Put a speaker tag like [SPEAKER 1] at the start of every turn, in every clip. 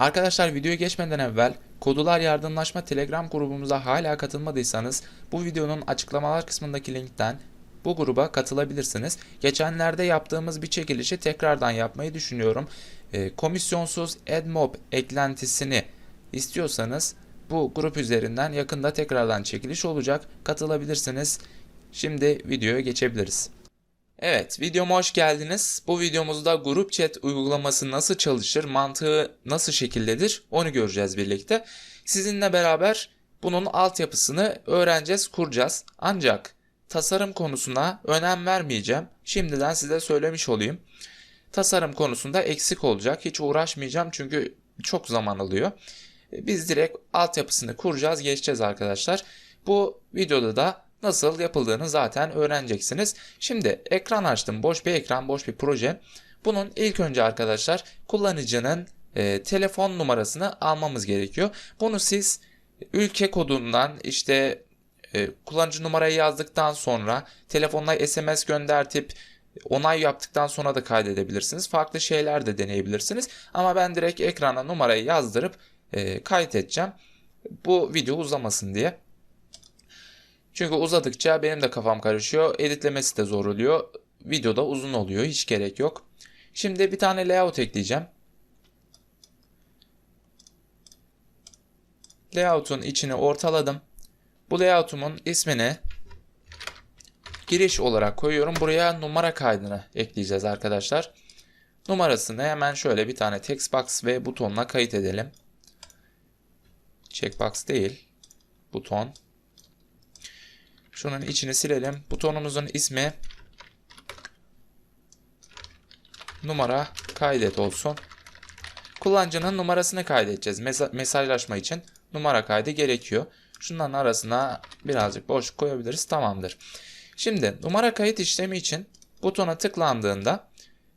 [SPEAKER 1] Arkadaşlar videoya geçmeden evvel Kodular Yardımlaşma Telegram grubumuza hala katılmadıysanız bu videonun açıklamalar kısmındaki linkten bu gruba katılabilirsiniz. Geçenlerde yaptığımız bir çekilişi tekrardan yapmayı düşünüyorum. Ee, komisyonsuz AdMob eklentisini istiyorsanız bu grup üzerinden yakında tekrardan çekiliş olacak. Katılabilirsiniz. Şimdi videoya geçebiliriz. Evet, videoma hoş geldiniz. Bu videomuzda grup chat uygulaması nasıl çalışır, mantığı nasıl şekildedir onu göreceğiz birlikte. Sizinle beraber bunun altyapısını öğreneceğiz, kuracağız. Ancak tasarım konusuna önem vermeyeceğim. Şimdiden size söylemiş olayım. Tasarım konusunda eksik olacak. Hiç uğraşmayacağım çünkü çok zaman alıyor. Biz direkt altyapısını kuracağız, geçeceğiz arkadaşlar. Bu videoda da nasıl yapıldığını zaten öğreneceksiniz. Şimdi ekran açtım. Boş bir ekran, boş bir proje. Bunun ilk önce arkadaşlar kullanıcının e, telefon numarasını almamız gerekiyor. Bunu siz ülke kodundan işte e, kullanıcı numarayı yazdıktan sonra telefonla SMS göndertip onay yaptıktan sonra da kaydedebilirsiniz. Farklı şeyler de deneyebilirsiniz. Ama ben direkt ekrana numarayı yazdırıp e, kaydedeceğim. Bu video uzamasın diye. Çünkü uzadıkça benim de kafam karışıyor. Editlemesi de zor oluyor. Videoda uzun oluyor. Hiç gerek yok. Şimdi bir tane layout ekleyeceğim. Layout'un içini ortaladım. Bu layout'umun ismini giriş olarak koyuyorum. Buraya numara kaydını ekleyeceğiz arkadaşlar. Numarasını hemen şöyle bir tane text box ve butonla kayıt edelim. Checkbox değil. Buton. Şunun içini silelim. Butonumuzun ismi numara kaydet olsun. Kullanıcının numarasını kaydedeceğiz. Mesa- mesajlaşma için numara kaydı gerekiyor. Şunların arasına birazcık boş koyabiliriz. Tamamdır. Şimdi numara kayıt işlemi için butona tıklandığında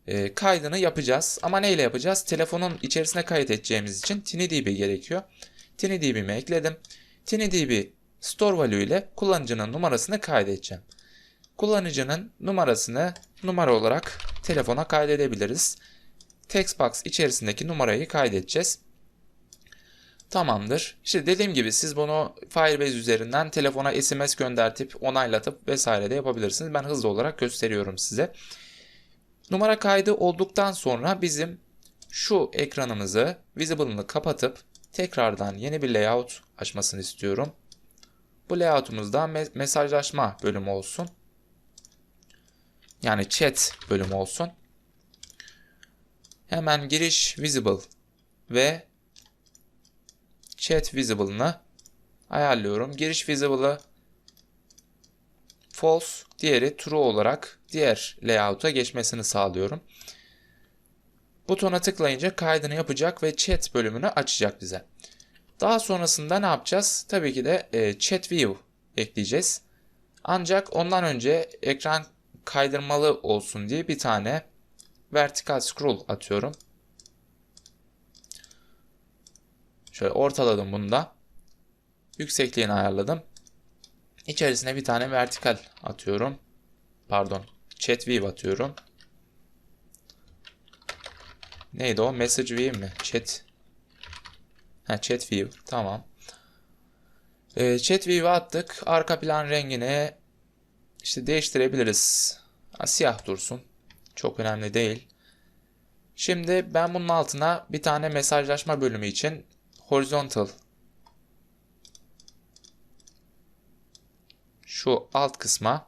[SPEAKER 1] e, kaydını yapacağız. Ama neyle yapacağız? Telefonun içerisine kayıt edeceğimiz için TinyDB gerekiyor. TinyDB'mi ekledim. TinyDB store value ile kullanıcının numarasını kaydedeceğim. Kullanıcının numarasını numara olarak telefona kaydedebiliriz. Textbox içerisindeki numarayı kaydedeceğiz. Tamamdır. İşte dediğim gibi siz bunu Firebase üzerinden telefona SMS göndertip onaylatıp vesaire de yapabilirsiniz. Ben hızlı olarak gösteriyorum size. Numara kaydı olduktan sonra bizim şu ekranımızı visible'ını kapatıp tekrardan yeni bir layout açmasını istiyorum. Bu layout'umuzda me- mesajlaşma bölümü olsun. Yani chat bölümü olsun. Hemen giriş visible ve chat visible'ını ayarlıyorum. Giriş visible'ı false, diğeri true olarak diğer layout'a geçmesini sağlıyorum. Butona tıklayınca kaydını yapacak ve chat bölümünü açacak bize. Daha sonrasında ne yapacağız? Tabii ki de e, chat view ekleyeceğiz. Ancak ondan önce ekran kaydırmalı olsun diye bir tane vertical scroll atıyorum. Şöyle ortaladım bunu da. Yüksekliğini ayarladım. İçerisine bir tane vertikal atıyorum. Pardon. Chat view atıyorum. Neydi o? Message view mi? Chat. Ha, chat view. Tamam. Ee, chat view'e attık. Arka plan rengini işte değiştirebiliriz. Ha, siyah dursun. Çok önemli değil. Şimdi ben bunun altına bir tane mesajlaşma bölümü için horizontal şu alt kısma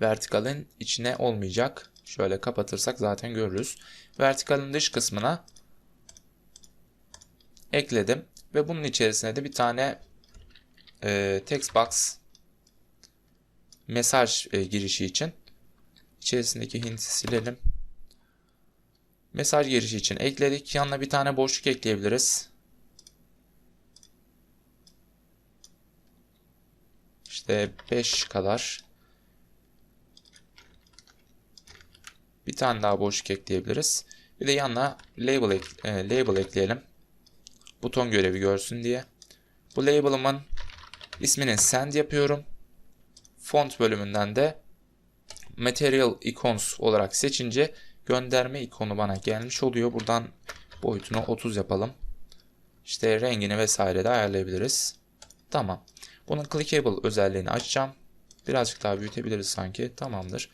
[SPEAKER 1] vertikalin içine olmayacak. Şöyle kapatırsak zaten görürüz. Vertikalin dış kısmına ekledim ve bunun içerisine de bir tane e, text box mesaj e, girişi için içerisindeki hinti silelim. Mesaj girişi için ekledik. Yanına bir tane boşluk ekleyebiliriz. İşte 5 kadar. Bir tane daha boşluk ekleyebiliriz. Bir de yanına label, ek, e, label ekleyelim. Buton görevi görsün diye. Bu label'ımın ismini send yapıyorum. Font bölümünden de material icons olarak seçince gönderme ikonu bana gelmiş oluyor. Buradan Boyutunu 30 yapalım. İşte rengini vesaire de ayarlayabiliriz. Tamam. Bunun clickable özelliğini açacağım. Birazcık daha büyütebiliriz sanki. Tamamdır.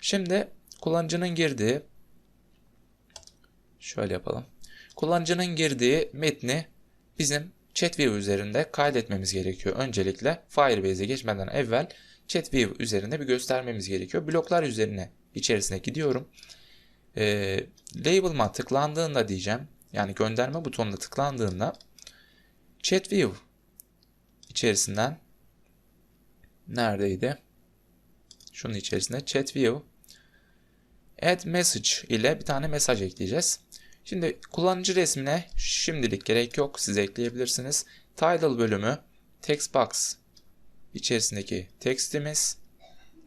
[SPEAKER 1] Şimdi kullanıcının girdiği şöyle yapalım. Kullanıcının girdiği metni bizim ChatView üzerinde kaydetmemiz gerekiyor. Öncelikle Firebase'e geçmeden evvel ChatView üzerinde bir göstermemiz gerekiyor. Bloklar üzerine içerisine gidiyorum. E, label'ma tıklandığında diyeceğim. Yani gönderme butonuna tıklandığında ChatView içerisinden neredeydi? Şunun içerisinde ChatView Add Message ile bir tane mesaj ekleyeceğiz. Şimdi kullanıcı resmine şimdilik gerek yok. Siz ekleyebilirsiniz. Title bölümü text box içerisindeki tekstimiz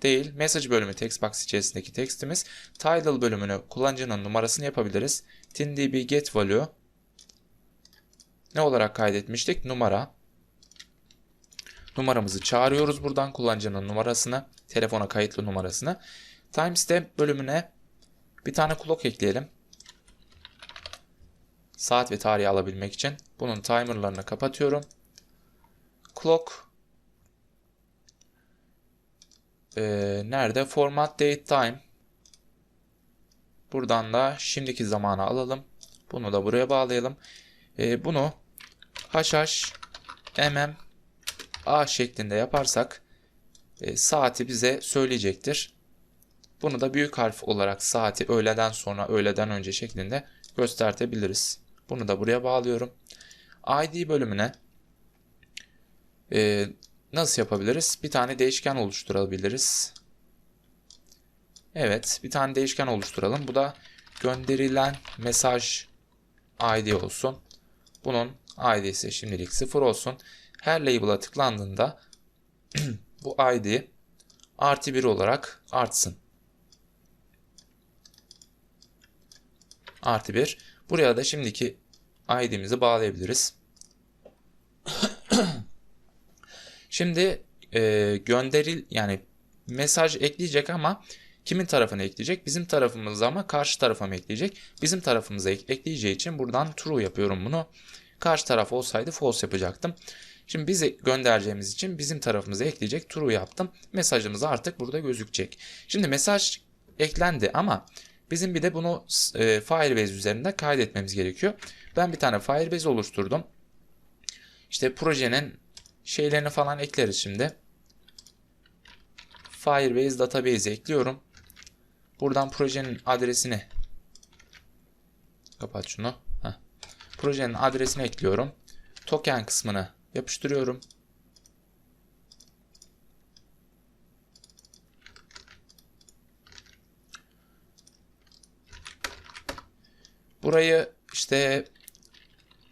[SPEAKER 1] değil. Message bölümü text box içerisindeki tekstimiz. Title bölümünü kullanıcının numarasını yapabiliriz. TinDB get value ne olarak kaydetmiştik? Numara. Numaramızı çağırıyoruz buradan kullanıcının numarasını, telefona kayıtlı numarasını. Timestamp bölümüne bir tane clock ekleyelim. Saat ve tarihi alabilmek için. Bunun timerlarını kapatıyorum. Clock ee, nerede? Format date time. Buradan da şimdiki zamanı alalım. Bunu da buraya bağlayalım. Ee, bunu haşhaş mm a şeklinde yaparsak e, saati bize söyleyecektir. Bunu da büyük harf olarak saati öğleden sonra öğleden önce şeklinde göstertebiliriz. Bunu da buraya bağlıyorum. ID bölümüne e, nasıl yapabiliriz? Bir tane değişken oluşturabiliriz. Evet, bir tane değişken oluşturalım. Bu da gönderilen mesaj ID olsun. Bunun ID'si şimdilik 0 olsun. Her label'a tıklandığında bu ID artı 1 olarak artsın. Artı 1. Buraya da şimdiki ID'mizi bağlayabiliriz. Şimdi e, gönderil yani mesaj ekleyecek ama kimin tarafına ekleyecek? Bizim tarafımıza ama karşı tarafa mı ekleyecek? Bizim tarafımıza ek- ekleyeceği için buradan true yapıyorum bunu. Karşı taraf olsaydı false yapacaktım. Şimdi bize göndereceğimiz için bizim tarafımıza ekleyecek true yaptım. Mesajımız artık burada gözükecek. Şimdi mesaj eklendi ama bizim bir de bunu e, Firebase üzerinde kaydetmemiz gerekiyor. Ben bir tane Firebase oluşturdum. İşte projenin şeylerini falan ekleriz şimdi. Firebase database ekliyorum. Buradan projenin adresini kapat şunu. Heh. Projenin adresini ekliyorum. Token kısmını yapıştırıyorum. Burayı işte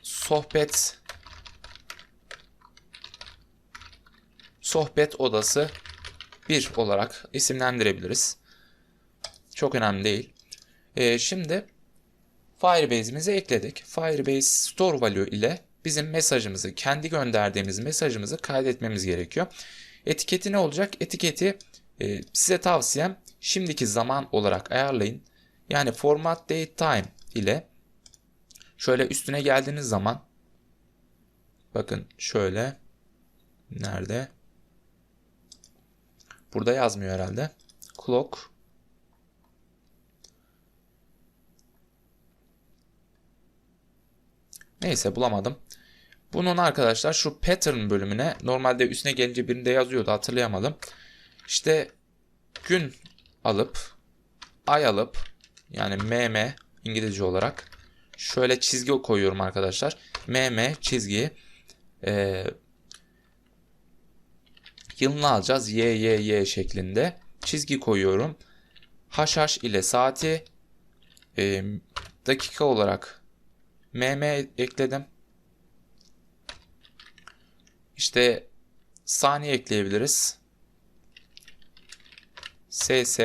[SPEAKER 1] sohbet sohbet odası 1 olarak isimlendirebiliriz. Çok önemli değil. Ee, şimdi Firebase'imizi ekledik. Firebase Store Value ile bizim mesajımızı, kendi gönderdiğimiz mesajımızı kaydetmemiz gerekiyor. Etiketi ne olacak? Etiketi e, size tavsiyem şimdiki zaman olarak ayarlayın. Yani format date time ile şöyle üstüne geldiğiniz zaman bakın şöyle nerede? Burada yazmıyor herhalde. Clock Neyse bulamadım. Bunun arkadaşlar şu pattern bölümüne normalde üstüne gelince birinde yazıyordu hatırlayamadım. İşte gün alıp ay alıp yani mm İngilizce olarak şöyle çizgi koyuyorum arkadaşlar. mm çizgi e, yılını alacağız y y y şeklinde çizgi koyuyorum. Haşhaş ile saati e, dakika olarak mm ekledim. İşte saniye ekleyebiliriz. ss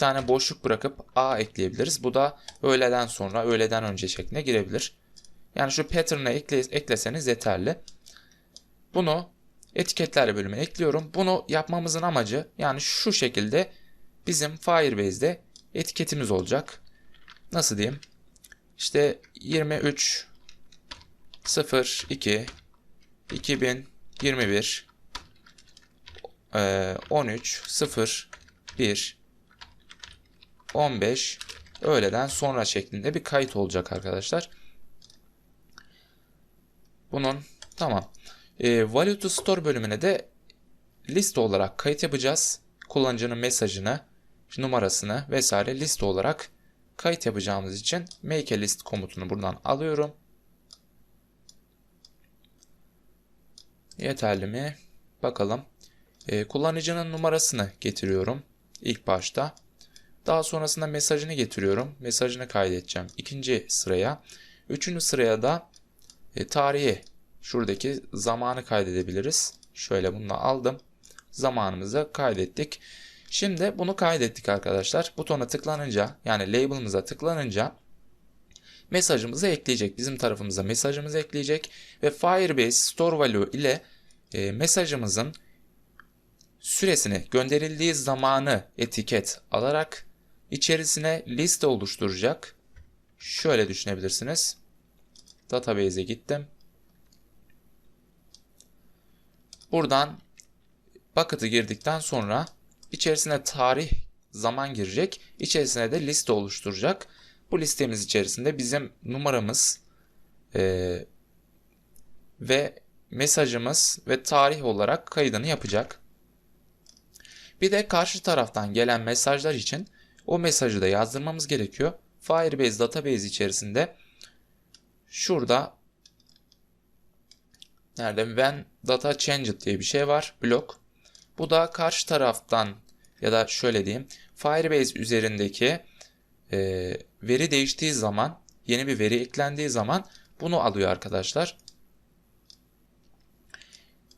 [SPEAKER 1] tane boşluk bırakıp a ekleyebiliriz. Bu da öğleden sonra, öğleden önce şekline girebilir. Yani şu pattern'ı ekle, ekleseniz yeterli. Bunu etiketler bölümüne ekliyorum. Bunu yapmamızın amacı yani şu şekilde bizim Firebase'de etiketimiz olacak. Nasıl diyeyim? işte 23 02 2021 e, 13 0 1 15 öğleden sonra şeklinde bir kayıt olacak arkadaşlar. Bunun tamam. E, Value to Store bölümüne de liste olarak kayıt yapacağız. Kullanıcının mesajını, numarasını vesaire liste olarak kayıt yapacağımız için make a list komutunu buradan alıyorum. Yeterli mi? Bakalım. E, kullanıcının numarasını getiriyorum ilk başta. Daha sonrasında mesajını getiriyorum. Mesajını kaydedeceğim ikinci sıraya. Üçüncü sıraya da e, tarihi şuradaki zamanı kaydedebiliriz. Şöyle bunu aldım. Zamanımızı kaydettik. Şimdi bunu kaydettik arkadaşlar. Butona tıklanınca yani label'ımıza tıklanınca mesajımızı ekleyecek. Bizim tarafımıza mesajımızı ekleyecek ve Firebase Store Value ile e, mesajımızın süresini gönderildiği zamanı etiket alarak içerisine liste oluşturacak. Şöyle düşünebilirsiniz. Database'e gittim. Buradan bucket'ı girdikten sonra içerisine tarih, zaman girecek. İçerisine de liste oluşturacak. Bu listemiz içerisinde bizim numaramız e, ve mesajımız ve tarih olarak kaydını yapacak. Bir de karşı taraftan gelen mesajlar için o mesajı da yazdırmamız gerekiyor. Firebase database içerisinde şurada nerede when data changed diye bir şey var blok. Bu da karşı taraftan ya da şöyle diyeyim Firebase üzerindeki e, veri değiştiği zaman yeni bir veri eklendiği zaman bunu alıyor arkadaşlar.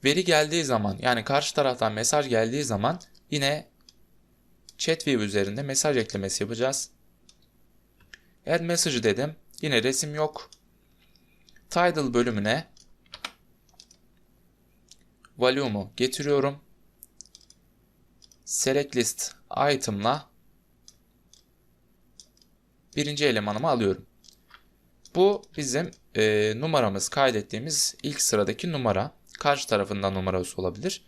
[SPEAKER 1] Veri geldiği zaman yani karşı taraftan mesaj geldiği zaman yine ChatView üzerinde mesaj eklemesi yapacağız. Add message dedim. Yine resim yok. Title bölümüne volume'u getiriyorum. Select list item'la birinci elemanımı alıyorum. Bu bizim e, numaramız kaydettiğimiz ilk sıradaki numara. Karşı tarafından numarası olabilir.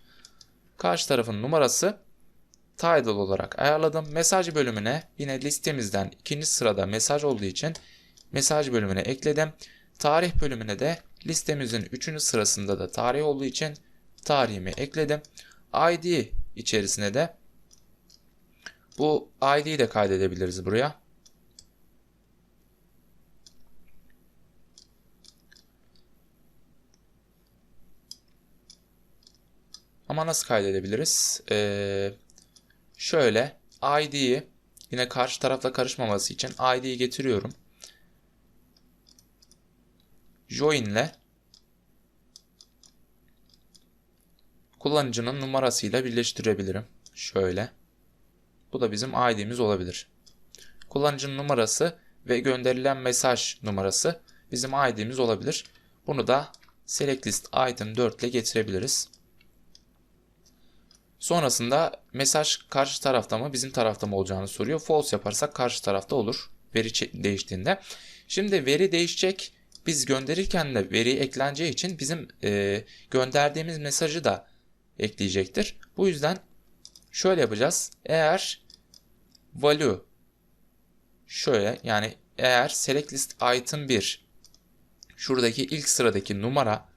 [SPEAKER 1] Karşı tarafın numarası title olarak ayarladım. Mesaj bölümüne yine listemizden ikinci sırada mesaj olduğu için mesaj bölümüne ekledim. Tarih bölümüne de listemizin üçüncü sırasında da tarih olduğu için tarihimi ekledim. ID içerisine de bu ID'yi de kaydedebiliriz buraya. Ama nasıl kaydedebiliriz? Ee, şöyle ID'yi yine karşı tarafla karışmaması için ID'yi getiriyorum. Join ile kullanıcının numarasıyla birleştirebilirim. Şöyle. Bu da bizim ID'miz olabilir. Kullanıcının numarası ve gönderilen mesaj numarası bizim ID'miz olabilir. Bunu da select list item 4 ile getirebiliriz. Sonrasında mesaj karşı tarafta mı bizim tarafta mı olacağını soruyor. False yaparsak karşı tarafta olur veri değiştiğinde. Şimdi veri değişecek. Biz gönderirken de veri ekleneceği için bizim e, gönderdiğimiz mesajı da ekleyecektir. Bu yüzden şöyle yapacağız. Eğer value şöyle yani eğer select list item 1 şuradaki ilk sıradaki numara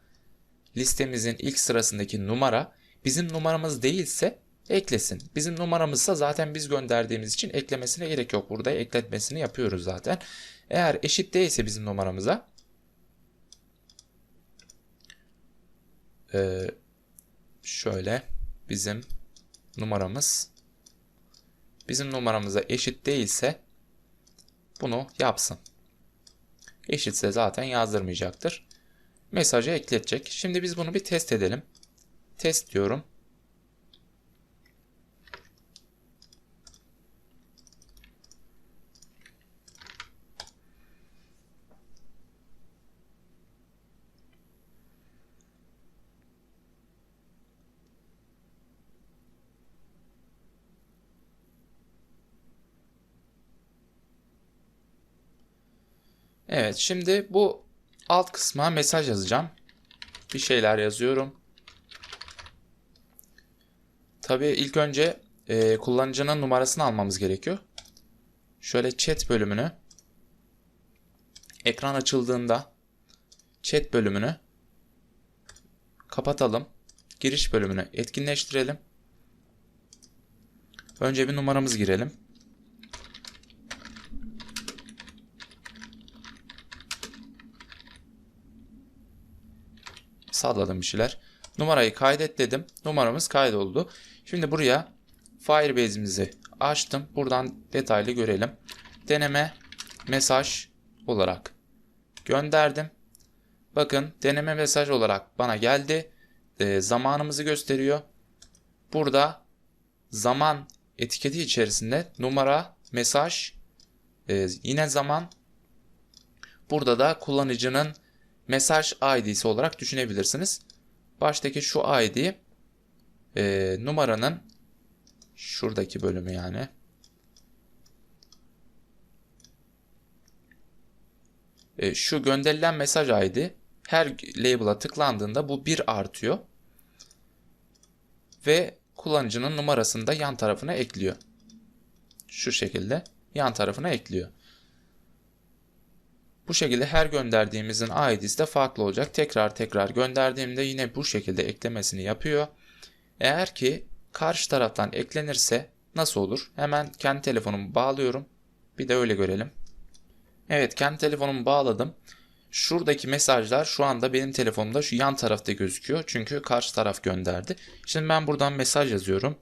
[SPEAKER 1] listemizin ilk sırasındaki numara bizim numaramız değilse eklesin. Bizim numaramızsa zaten biz gönderdiğimiz için eklemesine gerek yok. Burada ekletmesini yapıyoruz zaten. Eğer eşit değilse bizim numaramıza e, şöyle bizim numaramız bizim numaramıza eşit değilse bunu yapsın. Eşitse zaten yazdırmayacaktır. Mesajı ekletecek. Şimdi biz bunu bir test edelim test diyorum. Evet şimdi bu alt kısma mesaj yazacağım. Bir şeyler yazıyorum. Tabii ilk önce e, kullanıcının numarasını almamız gerekiyor. Şöyle chat bölümünü ekran açıldığında chat bölümünü kapatalım. Giriş bölümünü etkinleştirelim. Önce bir numaramızı girelim. Salladım bir şeyler. Numarayı kaydet dedim. Numaramız kaydoldu. Şimdi buraya Firebase'imizi açtım. Buradan detaylı görelim. Deneme mesaj olarak gönderdim. Bakın deneme mesaj olarak bana geldi. E, zamanımızı gösteriyor. Burada zaman etiketi içerisinde numara, mesaj, e, yine zaman. Burada da kullanıcının mesaj ID'si olarak düşünebilirsiniz. Baştaki şu ID e, numaranın şuradaki bölümü yani. E, şu gönderilen mesaj ID her label'a tıklandığında bu bir artıyor. Ve kullanıcının numarasını da yan tarafına ekliyor. Şu şekilde yan tarafına ekliyor. Bu şekilde her gönderdiğimizin ID'si de farklı olacak. Tekrar tekrar gönderdiğimde yine bu şekilde eklemesini yapıyor. Eğer ki karşı taraftan eklenirse nasıl olur? Hemen kendi telefonumu bağlıyorum. Bir de öyle görelim. Evet kendi telefonumu bağladım. Şuradaki mesajlar şu anda benim telefonumda şu yan tarafta gözüküyor. Çünkü karşı taraf gönderdi. Şimdi ben buradan mesaj yazıyorum.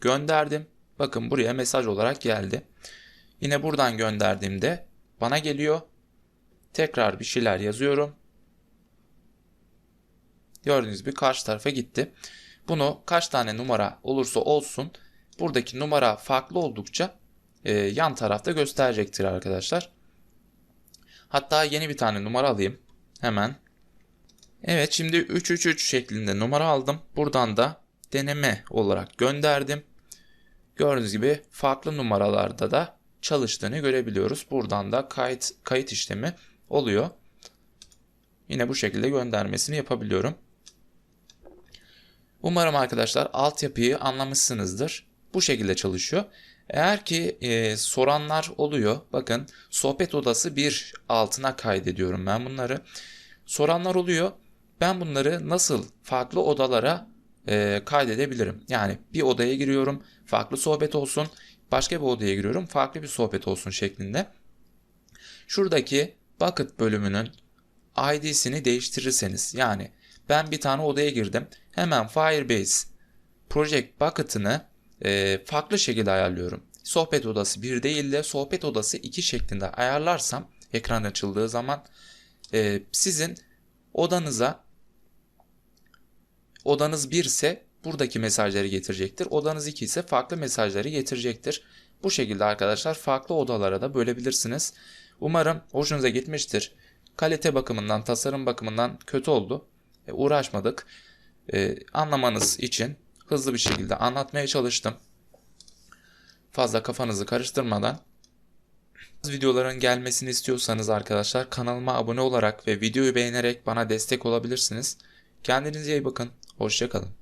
[SPEAKER 1] Gönderdim. Bakın buraya mesaj olarak geldi. Yine buradan gönderdiğimde bana geliyor. Tekrar bir şeyler yazıyorum. Gördüğünüz gibi karşı tarafa gitti. Bunu kaç tane numara olursa olsun buradaki numara farklı oldukça e, yan tarafta gösterecektir arkadaşlar. Hatta yeni bir tane numara alayım. Hemen. Evet şimdi 333 şeklinde numara aldım. Buradan da deneme olarak gönderdim. Gördüğünüz gibi farklı numaralarda da çalıştığını görebiliyoruz. Buradan da kayıt, kayıt işlemi oluyor. Yine bu şekilde göndermesini yapabiliyorum. Umarım arkadaşlar altyapıyı anlamışsınızdır. Bu şekilde çalışıyor. Eğer ki e, soranlar oluyor. Bakın sohbet odası bir altına kaydediyorum ben bunları. Soranlar oluyor. Ben bunları nasıl farklı odalara e, kaydedebilirim? Yani bir odaya giriyorum. Farklı sohbet olsun. Başka bir odaya giriyorum. Farklı bir sohbet olsun şeklinde. Şuradaki bucket bölümünün ID'sini değiştirirseniz yani ben bir tane odaya girdim. Hemen Firebase Project Bucket'ını e, farklı şekilde ayarlıyorum. Sohbet odası 1 değil de sohbet odası 2 şeklinde ayarlarsam ekran açıldığı zaman e, sizin odanıza odanız 1 ise buradaki mesajları getirecektir. Odanız 2 ise farklı mesajları getirecektir. Bu şekilde arkadaşlar farklı odalara da bölebilirsiniz. Umarım hoşunuza gitmiştir. Kalite bakımından, tasarım bakımından kötü oldu. E, uğraşmadık. E, anlamanız için hızlı bir şekilde anlatmaya çalıştım. Fazla kafanızı karıştırmadan. Videoların gelmesini istiyorsanız arkadaşlar kanalıma abone olarak ve videoyu beğenerek bana destek olabilirsiniz. Kendinize iyi bakın. Hoşçakalın.